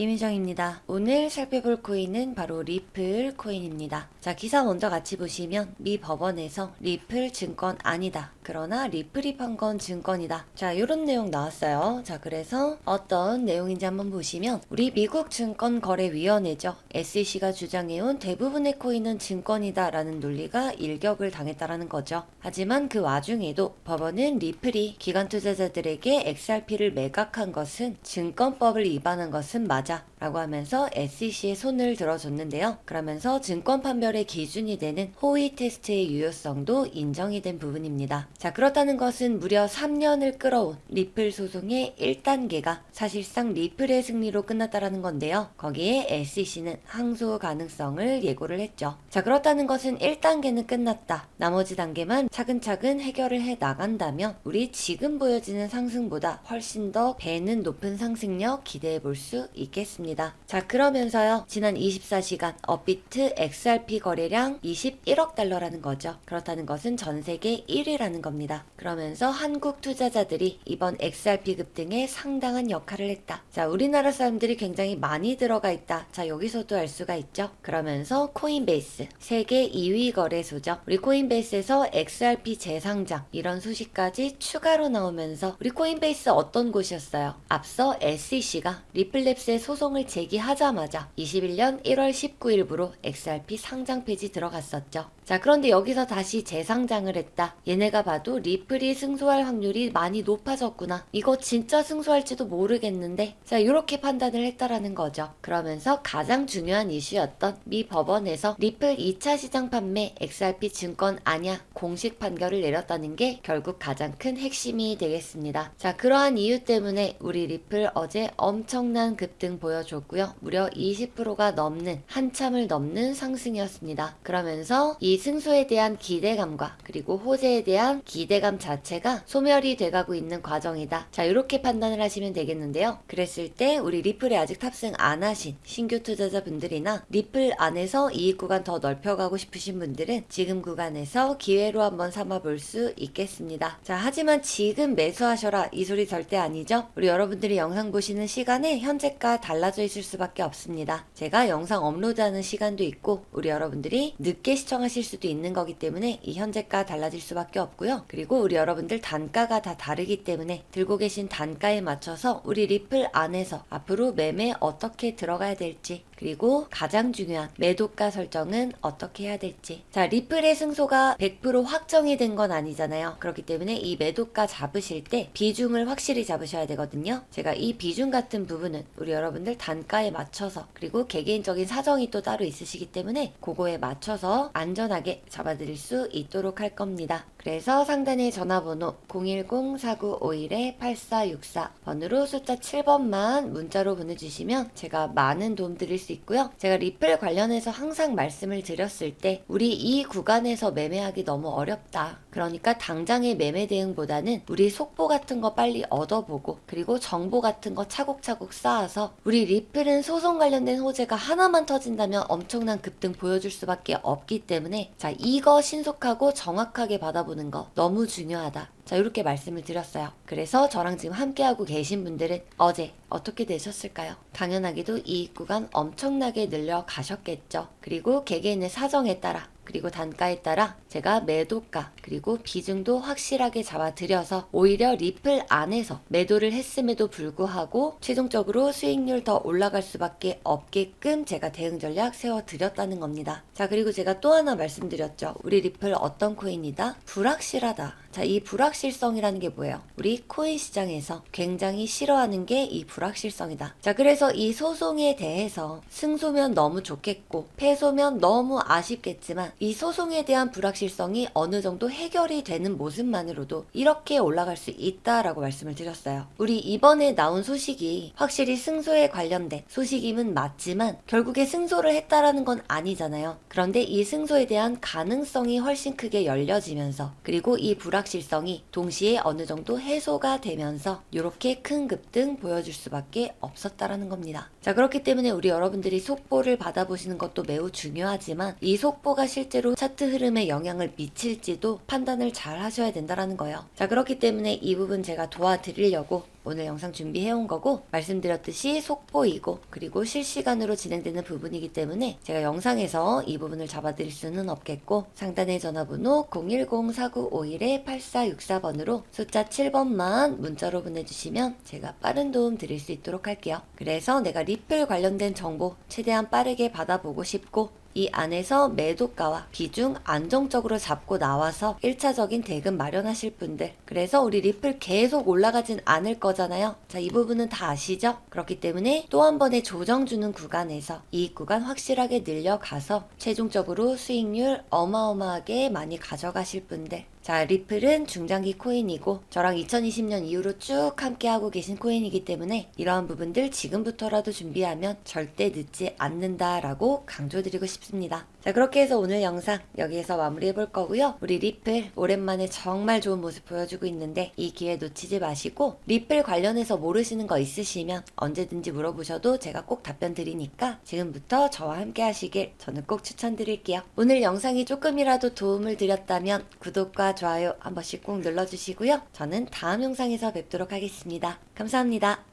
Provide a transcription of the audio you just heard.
김희정입니다. 오늘 살펴볼 코인은 바로 리플 코인입니다. 자, 기사 먼저 같이 보시면 미 법원에서 리플 증권 아니다. 그러나 리플이 판 건 증권이다. 자, 이런 내용 나왔어요. 자, 그래서 어떤 내용인지 한번 보시면 우리 미국 증권거래위원회죠. SEC가 주장해온 대부분의 코인은 증권이다 라는 논리가 일격을 당했다라는 거죠. 하지만 그 와중에도 법원은 리플이 기관 투자자들에게 XRP를 매각한 것은 증권법을 위반한 것은 맞아 가자. 라고 하면서 SEC의 손을 들어줬는데요. 그러면서 증권 판별의 기준이 되는 호의 테스트의 유효성도 인정이 된 부분입니다. 자, 그렇다는 것은 무려 3년을 끌어온 리플 소송의 1단계가 사실상 리플의 승리로 끝났다라는 건데요. 거기에 SEC는 항소 가능성을 예고를 했죠. 자, 그렇다는 것은 1단계는 끝났다. 나머지 단계만 차근차근 해결을 해 나간다면 우리 지금 보여지는 상승보다 훨씬 더 배는 높은 상승력 기대해 볼 수 있겠습니다. 자, 그러면서요. 지난 24시간 업비트 XRP 거래량 21억 달러라는 거죠. 그렇다는 것은 전 세계 1위라는 겁니다. 그러면서 한국 투자자들이 이번 XRP 급등에 상당한 역할을 했다. 자, 우리나라 사람들이 굉장히 많이 들어가 있다. 자, 여기서도 알 수가 있죠. 그러면서 코인베이스 세계 2위 거래소죠. 우리 코인베이스에서 XRP 재상장 이런 소식까지 추가로 나오면서 우리 코인베이스 어떤 곳이었어요? 앞서 SEC가 리플랩스의 소송을 제기하자마자 21년 1월 19일부로 XRP 상장 폐지 들어갔었죠. 자, 그런데 여기서 다시 재상장을 했다. 얘네가 봐도 리플이 승소할 확률이 많이 높아졌구나. 이거 진짜 승소할지도 모르겠는데. 자, 이렇게 판단을 했다라는 거죠. 그러면서 가장 중요한 이슈였던 미 법원에서 리플 2차 시장 판매 XRP 증권 아냐 공식 판결을 내렸다는 게 결국 가장 큰 핵심이 되겠습니다. 자, 그러한 이유 때문에 우리 리플 어제 엄청난 급등 보여줬고요. 무려 20%가 넘는 한참을 넘는 상승이었습니다. 그러면서 이 승소에 대한 기대감과 그리고 호재에 대한 기대감 자체가 소멸이 돼가고 있는 과정이다. 자, 이렇게 판단을 하시면 되겠는데요. 그랬을 때 우리 리플에 아직 탑승 안 하신 신규 투자자분들이나 리플 안에서 이익 구간 더 넓혀가고 싶으신 분들은 지금 구간에서 기회로 한번 삼아볼 수 있겠습니다. 자, 하지만 지금 매수하셔라 이 소리 절대 아니죠? 우리 여러분들이 영상 보시는 시간에 현재가 달라져 있을 수밖에 없습니다. 제가 영상 업로드하는 시간도 있고 우리 여러분들이 늦게 시청하실 수도 있는 거기 때문에 이 현재가 달라질 수밖에 없고요. 그리고 우리 여러분들 단가가 다 다르기 때문에 들고 계신 단가에 맞춰서 우리 리플 안에서 앞으로 매매 어떻게 들어가야 될지 그리고 가장 중요한 매도가 설정은 어떻게 해야 될지. 자, 리플의 승소가 100% 확정이 된 건 아니잖아요. 그렇기 때문에 이 매도가 잡으실 때 비중을 확실히 잡으셔야 되거든요. 제가 이 비중 같은 부분은 우리 여러분들 단가에 맞춰서 그리고 개개인적인 사정이 또 따로 있으시기 때문에 그거에 맞춰서 안전 하게 잡아드릴 수 있도록 할 겁니다. 그래서 상단의 전화번호 010-4951-8464 번으로 숫자 7번만 문자로 보내주시면 제가 많은 도움 드릴 수 있고요. 제가 리플 관련해서 항상 말씀을 드렸을 때 우리 이 구간에서 매매하기 너무 어렵다. 그러니까 당장의 매매 대응보다는 우리 속보 같은 거 빨리 얻어보고 그리고 정보 같은 거 차곡차곡 쌓아서 우리 리플은 소송 관련된 호재가 하나만 터진다면 엄청난 급등 보여줄 수밖에 없기 때문에 자 이거 신속하고 정확하게 받아 보는 거 너무 중요하다. 자, 이렇게 말씀을 드렸어요. 그래서 저랑 지금 함께하고 계신 분들은 어제 어떻게 되셨을까요? 당연하게도 이익 구간 엄청나게 늘려 가셨겠죠. 그리고 개개인의 사정에 따라 그리고 단가에 따라 제가 매도가 그리고 비중도 확실하게 잡아드려서 오히려 리플 안에서 매도를 했음에도 불구하고 최종적으로 수익률 더 올라갈 수밖에 없게끔 제가 대응 전략 세워드렸다는 겁니다. 자 그리고 제가 또 하나 말씀드렸죠. 우리 리플 어떤 코인이다? 불확실하다. 자, 이 불확실성이라는 게 뭐예요? 우리 코인 시장에서 굉장히 싫어하는 게 이 불확실성이다. 자, 그래서 이 소송에 대해서 승소면 너무 좋겠고, 패소면 너무 아쉽겠지만, 이 소송에 대한 불확실성이 어느 정도 해결이 되는 모습만으로도 이렇게 올라갈 수 있다라고 말씀을 드렸어요. 우리 이번에 나온 소식이 확실히 승소에 관련된 소식임은 맞지만, 결국에 승소를 했다라는 건 아니잖아요. 그런데 이 승소에 대한 가능성이 훨씬 크게 열려지면서, 그리고 이 불확 불확실성이 동시에 어느 정도 해소가 되면서 이렇게 큰 급등 보여줄 수밖에 없었다라는 겁니다. 자 그렇기 때문에 우리 여러분들이 속보를 받아보시는 것도 매우 중요하지만 이 속보가 실제로 차트 흐름에 영향을 미칠지도 판단을 잘 하셔야 된다라는 거예요. 자 그렇기 때문에 이 부분 제가 도와드리려고 오늘 영상 준비해온 거고 말씀드렸듯이 속보이고 그리고 실시간으로 진행되는 부분이기 때문에 제가 영상에서 이 부분을 잡아드릴 수는 없겠고 상단의 전화번호 010-4951-8464번으로 숫자 7번만 문자로 보내주시면 제가 빠른 도움 드릴 수 있도록 할게요. 그래서 내가 리플 관련된 정보 최대한 빠르게 받아보고 싶고 이 안에서 매도가와 비중 안정적으로 잡고 나와서 1차적인 대금 마련하실 분들. 그래서 우리 리플 계속 올라가진 않을 거잖아요. 자, 이 부분은 다 아시죠? 그렇기 때문에 또 한 번의 조정 주는 구간에서 이익 구간 확실하게 늘려가서 최종적으로 수익률 어마어마하게 많이 가져가실 분들. 자, 리플은 중장기 코인이고 저랑 2020년 이후로 쭉 함께 하고 계신 코인이기 때문에 이러한 부분들 지금부터라도 준비하면 절대 늦지 않는다라고 강조드리고 싶습니다. 자, 그렇게 해서 오늘 영상 여기에서 마무리해 볼 거고요. 우리 리플 오랜만에 정말 좋은 모습 보여주고 있는데 이 기회 놓치지 마시고 리플 관련해서 모르시는 거 있으시면 언제든지 물어보셔도 제가 꼭 답변 드리니까 지금부터 저와 함께 하시길 저는 꼭 추천드릴게요. 오늘 영상이 조금이라도 도움을 드렸다면 구독과 좋아요 한 번씩 꼭 눌러주시고요. 저는 다음 영상에서 뵙도록 하겠습니다. 감사합니다.